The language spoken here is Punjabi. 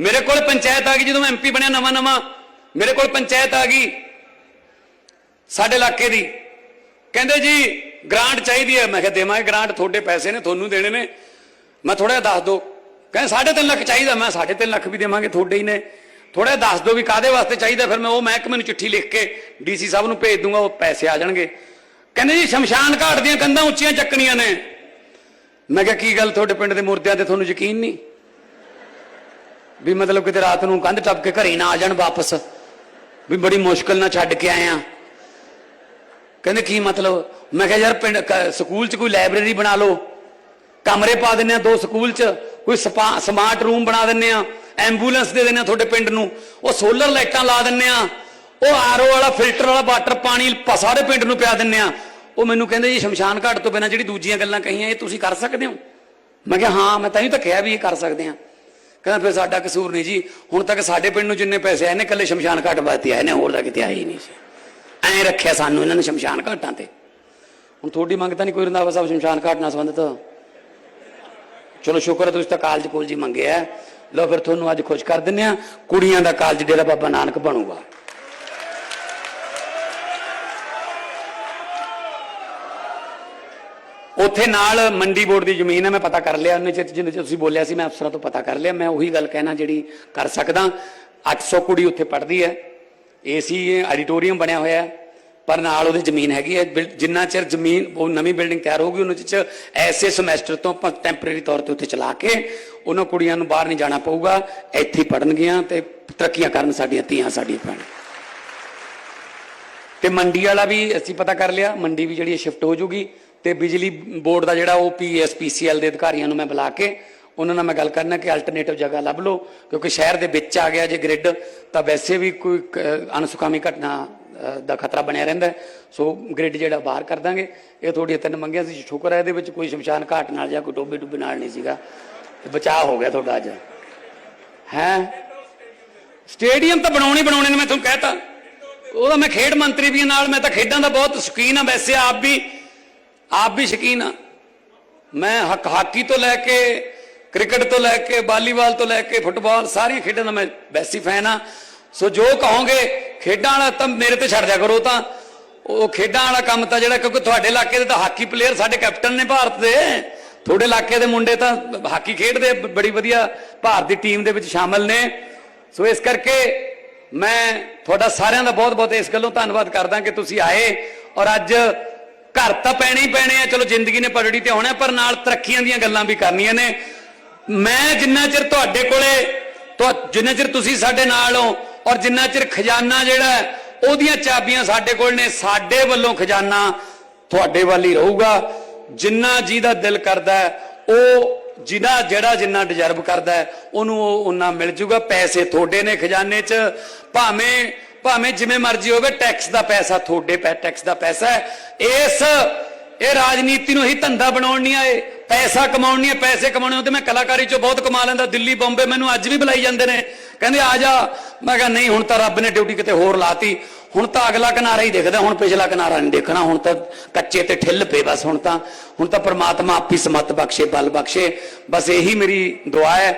ਮੇਰੇ ਕੋਲ ਪੰਚਾਇਤ ਆ ਗਈ ਜਦੋਂ ਮੈਂ ਐਮਪੀ ਬਣਿਆ ਨਵਾਂ ਨਵਾਂ, ਮੇਰੇ ਕੋਲ ਪੰਚਾਇਤ ਆ ਗਈ ਸਾਡੇ ਇਲਾਕੇ ਦੀ। ਕਹਿੰਦੇ ਜੀ ਗ੍ਰਾਂਟ ਚਾਹੀਦੀ ਹੈ। ਮੈਂ ਕਿਹਾ, ਦੇਵਾਂਗੇ ਗ੍ਰਾਂਟ ਤੁਹਾਡੇ ਪੈਸੇ ਨੇ, ਤੁਹਾਨੂੰ ਦੇਣੇ ਨੇ। ਮੈਂ ਥੋੜਾ ਜਿਹਾ ਦੱਸ ਦਿਓ ਕਹਿੰਦੇ 3.5 ਲੱਖ ਚਾਹੀਦਾ। ਮੈਂ 3.5 ਲੱਖ ਵੀ ਦੇਵਾਂਗੇ, ਤੁਹਾਡੇ ਹੀ ਨੇ। ਥੋੜਾ ਜਿਹਾ ਦੱਸ ਦਿਓ ਵੀ ਕਾਦੇ ਵਾਸਤੇ ਚਾਹੀਦਾ। ਫਿਰ ਮੈਂ ਉਹ ਮਹਿਕਮੇ ਨੂੰ ਚਿੱਠੀ ਲਿਖ ਕੇ ਡੀਸੀ ਸਾਹਿਬ ਨੂੰ ਭੇਜ ਦੂੰਗਾ, ਉਹ ਪੈਸੇ ਆ ਜਾਣਗੇ। ਕਹਿੰਦੇ ਜੀ, ਸ਼ਮਸ਼ਾਨ ਘਾਟ ਦੀਆਂ ਕੰਧਾਂ ਉੱਚੀਆਂ ਚੱਕਣੀਆਂ ਨੇ। ਮੈਂ ਕਿਹਾ, ਕੀ ਗੱਲ, ਤੁਹਾਡੇ ਪਿੰਡ ਦੇ ਮੁਰਦਿਆਂ ਤੇ ਤੁਹਾਨੂੰ ਯਕੀਨ ਨਹੀਂ? ਵੀ ਮਤਲਬ ਕਿਤੇ ਰਾਤ ਨੂੰ ਕੰਧ ਟੱਪ ਕੇ ਘਰੇ ਨਾ ਆ ਜਾਣ ਵਾਪਸ। ਵੀ ਬੜੀ ਮੁਸ਼ਕਲ ਨਾਲ ਛੱਡ ਕੇ ਆਏ ਆ। ਕਹਿੰਦੇ ਕੀ ਮਤਲਬ? ਮੈਂ ਕਿਹਾ ਯਾਰ ਪਿੰਡ ਕ- ਸਕੂਲ 'ਚ ਕੋਈ ਲਾਇਬ੍ਰੇਰੀ ਬਣਾ ਲਓ। ਕਮਰੇ ਪਾ ਦਿੰਨੇ ਆ ਦੋ ਸਕੂਲ 'ਚ। ਕੋਈ ਸਪਾ- ਸਮਾਰਟ ਰੂਮ ਬਣਾ ਦਿੰਨੇ ਆ। ਐਂਬੂਲੈਂਸ ਦੇ ਦਿੰਨੇ ਆ ਤੁਹਾਡੇ ਪਿੰਡ ਨੂੰ। ਉਹ ਸੋਲਰ ਲਾਈਟਾਂ ਲਾ ਦਿੰਨੇ ਆ। ਉਹ ਆਰਓ ਵਾਲਾ ਫਿਲਟਰ ਵਾਲਾ ਵਾਟਰ ਪਾਣੀ ਸਾਰੇ ਪਿੰਡ ਨੂੰ ਪਿਆ ਦਿੰਨੇ ਆ। ਉਹ ਮੈਨੂੰ ਕਹਿੰਦੇ ਜੀ ਸ਼ਮਸ਼ਾਨ ਘਾਟ ਤੋਂ ਬਿਨਾਂ ਜਿਹੜੀ ਦੂਜੀਆਂ ਗੱਲਾਂ ਕਹੀਆਂ, ਇਹ ਤੁਸੀਂ ਕਰ ਸਕਦੇ ਹੋ? ਮੈਂ ਕਿਹਾ ਹਾਂ, ਮੈਂ ਤਾਂ ਹੀ ਤਾਂ ਕਿਹਾ ਵੀ ਇਹ ਕਰ ਸਕਦੇ ਆ। ਕਹਿੰਦਾ ਫਿਰ ਸਾਡਾ ਕਸੂਰ ਨਹੀਂ ਜੀ। ਹੁਣ ਤੱਕ ਸਾਡੇ ਪਿੰਡ ਨੂੰ ਜਿੰਨੇ ਪੈਸੇ ਆਏ ਨੇ ਕੱਲੇ ਸ਼ਮਸ਼ਾਨ ਘਾਟ ਵਾਸਤੇ ਆਏ ਨੇ, ਹੋਰ ਤਾਂ ਕਿਤੇ ਆਏ ਹੀ ਨਹੀਂ ਸੀ। ਐਂ ਰੱਖਿਆ ਸਾਨੂੰ ਇਹਨਾਂ ਨੇ ਸ਼ਮਸ਼ਾਨ ਘਾਟਾਂ ਤੇ। ਹੁਣ ਤੁਹਾਡੀ ਮੰਗ ਤਾਂ ਨਹੀਂ ਕੋਈ ਰੰਦਾਵਾ ਸਾਹਿਬ ਸ਼ਮਸ਼ਾਨ ਘਾਟ ਨਾਲ ਸੰਬੰਧਿਤ? ਚਲੋ ਸ਼ੁਕਰ ਹੈ ਤੁਸੀਂ ਤਾਂ ਕਾਲਜ ਕੋਲ ਜੀ ਮੰਗਿਆ ਲਓ ਫਿਰ ਤੁਹਾਨੂੰ ਅੱਜ ਖੁਸ਼ ਕਰ ਦਿੰਨੇ ਆ ਕੁੜੀਆਂ ਦਾ ਕਾਲਜ ਡੇਰਾ ਬਾਬਾ ਨਾਨਕ ਬਣੂਗਾ। ਉੱਥੇ ਨਾਲ ਮੰਡੀ ਬੋਰਡ ਦੀ ਜ਼ਮੀਨ ਹੈ, ਮੈਂ ਪਤਾ ਕਰ ਲਿਆ ਉਹਨੇ ਚਿਰ ਜਿੰਨੇ ਚ ਤੁਸੀਂ ਬੋਲਿਆ ਸੀ, ਮੈਂ ਅਫਸਰਾਂ ਤੋਂ ਪਤਾ ਕਰ ਲਿਆ। ਮੈਂ ਉਹੀ ਗੱਲ ਕਹਿਣਾ ਜਿਹੜੀ ਕਰ ਸਕਦਾ। 800 ਕੁੜੀ ਉੱਥੇ ਪੜ੍ਹਦੀ ਹੈ। ਏਸੀ ਆਡੀਟੋਰੀਅਮ ਬਣਿਆ ਹੋਇਆ ਹੈ, ਪਰ ਨਾਲ ਉਹਦੀ ਜ਼ਮੀਨ ਹੈਗੀ ਹੈ। ਬਿਲ- ਜਿੰਨਾ ਚਿਰ ਜ਼ਮੀਨ ਉਹ ਨਵੀਂ ਬਿਲਡਿੰਗ ਤਿਆਰ ਹੋਊਗੀ, ਉਹਨਾਂ ਚ ਐਸੇ ਸਮੈਸਟਰ ਤੋਂ ਆਪਾਂ ਟੈਂਪਰੇਰੀ ਤੌਰ ਤੇ ਉੱਥੇ ਚਲਾ ਕੇ ਉਹਨਾਂ ਕੁੜੀਆਂ ਨੂੰ ਬਾਹਰ ਨਹੀਂ ਜਾਣਾ ਪਊਗਾ। ਇੱਥੇ ਹੀ ਪੜਨਗੀਆਂ ਤੇ ਤਰੱਕੀਆਂ ਕਰਨ ਸਾਡੀਆਂ ਧੀਆਂ, ਸਾਡੀਆਂ ਭੈਣਾਂ। ਤੇ ਮੰਡੀ ਵਾਲਾ ਵੀ ਅਸੀਂ ਪਤਾ ਕਰ ਲਿਆ। ਮੰਡੀ ਵੀ ਜਿਹੜੀ ਸ਼ਿਫਟ ਹੋ ਜੂਗੀ। ਤੇ ਬਿਜਲੀ ਬੋਰਡ ਦਾ ਜਿਹੜਾ ਉਹ ਪੀਐਸਪੀਸੀਐਲ ਦੇ ਅਧਿਕਾਰੀਆਂ ਨੂੰ ਮੈਂ ਬੁਲਾ ਕੇ ਉਹਨਾਂ ਨਾਲ ਮੈਂ ਗੱਲ ਕਰਨਾ ਕਿ ਅਲਟਰਨੇਟਿਵ ਜਗ੍ਹਾ ਲੱਭ ਲਓ, ਕਿਉਂਕਿ ਸ਼ਹਿਰ ਦੇ ਵਿੱਚ ਆ ਗਿਆ ਜੇ ਗ੍ਰਿਡ ਤਾਂ ਵੈਸੇ ਵੀ ਕੋਈ ਕ- ਅਣਸੁਖਾਵੀ ਘਟਨਾ ਦਾ ਖਤਰਾ ਬਣਿਆ ਰਹਿੰਦਾ ਸੋ ਗ੍ਰਿਡ ਜਿਹੜਾ ਬਾਹਰ ਕਰ ਦਾਂਗੇ। ਇਹ ਥੋੜੀ ਤਿੰਨ ਮੰਗੀਆਂ ਸੀ, ਸ਼ੁਕਰ ਹੈ ਇਹਦੇ ਵਿੱਚ ਕੋਈ ਸ਼ਮਸ਼ਾਨ ਘਾਟ ਨਾਲ ਜਾਂ ਕੋਈ ਟੋਬੇ ਟੁੱਬੇ ਨਾਲ ਨਹੀਂ ਸੀਗਾ। ਬਚਾਅ ਹੋ ਗਿਆ ਤੁਹਾਡਾ ਅੱਜ। ਹੈ? ਸਟੇਡੀਅਮ ਤਾਂ ਬਣਾਉਣੇ ਬਣਾਉਣੇ ਨੇ, ਮੈਂ ਤੁਹਾਨੂੰ ਕਹਿਤਾ। ਉਹਦਾ ਮੈਂ ਖੇਡ ਮੰਤਰੀ ਵੀ ਨਾਲ, ਮੈਂ ਤਾਂ ਖੇਡਾਂ ਦਾ ਬਹੁਤ ਸ਼ੌਕੀਨ ਆ ਵੈਸੇ ਆਪ ਵੀ ਆਪ ਵੀ ਸ਼ੌਕੀਨ ਆ। ਮੈਂ ਹਕ ਹਾਕੀ ਤੋਂ ਲੈ ਕੇ, ਕ੍ਰਿਕਟ ਤੋਂ ਲੈ ਕੇ, ਵਾਲੀਬਾਲ ਤੋਂ ਲੈ ਕੇ, ਫੁੱਟਬਾਲ, ਸਾਰੀਆਂ ਖੇਡਾਂ ਦਾ ਮੈਂ ਵੈਸੀ ਫੈਨ ਆ। ਸੋ ਜੋ ਕਹੋਗੇ, ਖੇਡਾਂ ਵਾਲਾ ਤਾਂ ਮੇਰੇ ਤੇ ਛੱਡ ਦਿਆ ਕਰੋ ਤਾਂ। ਉਹ ਖੇਡਾਂ ਵਾਲਾ ਕੰਮ ਤਾਂ ਜਿਹੜਾ, ਕਿਉਂਕਿ ਤੁਹਾਡੇ ਇਲਾਕੇ ਦੇ ਤਾਂ ਹਾਕੀ ਪਲੇਅਰ ਸਾਡੇ ਕੈਪਟਨ ਨੇ ਭਾਰਤ ਦੇ। ਤੁਹਾਡੇ ਇਲਾਕੇ ਦੇ ਮੁੰਡੇ ਤਾਂ ਹਾਕੀ ਖੇਡਦੇ, ਬੜੀ ਵਧੀਆ ਭਾਰਤ ਦੀ ਟੀਮ ਦੇ ਵਿੱਚ ਸ਼ਾਮਲ ਨੇ। ਸੋ ਇਸ ਕਰਕੇ ਮੈਂ ਤੁਹਾਡਾ ਸਾਰਿਆਂ ਦਾ ਬਹੁਤ-ਬਹੁਤ ਇਸ ਗੱਲੋਂ ਧੰਨਵਾਦ ਕਰਦਾ ਕਿ ਤੁਸੀਂ ਆਏ। ਔਰ ਅੱਜ ਘਰ ਤਾਂ ਪੈਣੇ ਹੀ ਪੈਣੇ ਆ, ਚਲੋ ਜ਼ਿੰਦਗੀ ਨੇ ਪਰੜੀ ਤੇ ਹੋਣਾ ਪਰ ਨਾਲ ਤਰੱਕੀਆਂ ਦੀਆਂ ਗੱਲਾਂ ਵੀ ਕਰਨੀਆਂ ਨੇ। ਮੈਂ ਜਿੰਨਾ ਚਿਰ ਤੁਹਾਡੇ ਕੋਲੇ ਜਿੰਨਾ ਚਿਰ ਤੁਸੀਂ ਸਾਡੇ ਨਾਲ ਹੋ, ਔਰ ਜਿੰਨਾ ਚਿਰ ਖਜ਼ਾਨਾ ਜਿਹੜਾ ਉਹਦੀਆਂ ਚਾਬੀਆਂ ਸਾਡੇ ਕੋਲ ਨੇ, ਸਾਡੇ ਵੱਲੋਂ ਖਜ਼ਾਨਾ ਤੁਹਾਡੇ ਵੱਲ ਹੀ ਰਹੂਗਾ। ਜਿੰਨਾ ਜਿਹਦਾ ਦਿਲ ਕਰਦਾ ਉਹ ਜਿਹਦਾ ਜਿਹੜਾ ਜਿੰਨਾ ਡਿਜ਼ਰਵ ਕਰਦਾ ਉਹਨੂੰ ਉਹ ਉਹਨਾਂ ਮਿਲ ਜੂਗਾ। ਪੈਸੇ ਤੁਹਾਡੇ ਨੇ ਖਜ਼ਾਨੇ 'ਚ। ਭਾਵੇਂ ਭਾਵੇਂ ਜਿਵੇਂ ਮਰਜ਼ੀ ਹੋਵੇ ਟੈਕਸ ਦਾ ਪੈਸਾ, ਤੁਹਾਡੇ ਪੈ ਟੈਕਸ ਦਾ ਪੈਸਾ ਹੈ। ਇਸ, ਇਹ ਰਾਜਨੀਤੀ ਨੂੰ ਹੀ ਧੰਦਾ ਬਣਾਉਣ ਨਹੀਂ ਆਏ। ਪੈਸਾ ਕਮਾਉਣ ਨਹੀਂ ਪੈਸੇ ਕਮਾਉਣੇ ਹੁੰਦੇ ਮੈਂ ਕਲਾਕਾਰੀ 'ਚੋਂ ਬਹੁਤ ਕਮਾ ਲੈਂਦਾ। ਦਿੱਲੀ, ਬੰਬੇ ਮੈਨੂੰ ਅੱਜ ਵੀ ਬੁਲਾਈ ਜਾਂਦੇ ਨੇ। ਕਹਿੰਦੇ, ਆ ਜਾ। ਮੈਂ ਕਿਹਾ, ਨਹੀਂ, ਹੁਣ ਤਾਂ ਰੱਬ ਨੇ ਡਿਊਟੀ ਕਿਤੇ ਹੋਰ ਲਾਤੀ। ਹੁਣ ਤਾਂ ਅਗਲਾ ਕਿਨਾਰਾ ਹੀ ਦੇਖਦਾ, ਹੁਣ ਪਿਛਲਾ ਕਿਨਾਰਾ ਨਹੀਂ ਦੇਖਣਾ। ਹੁਣ ਤਾਂ ਕੱਚੇ ਤੇ ਠਿੱਲ ਪਏ ਬਸ ਹੁਣ ਤਾਂ। ਹੁਣ ਤਾਂ ਪ੍ਰਮਾਤਮਾ ਆਪੀ ਸਮਤ ਬਖਸ਼ੇ, ਬਲ ਬਖਸ਼ੇ। ਬਸ ਇਹੀ ਮੇਰੀ ਦੁਆ ਹੈ।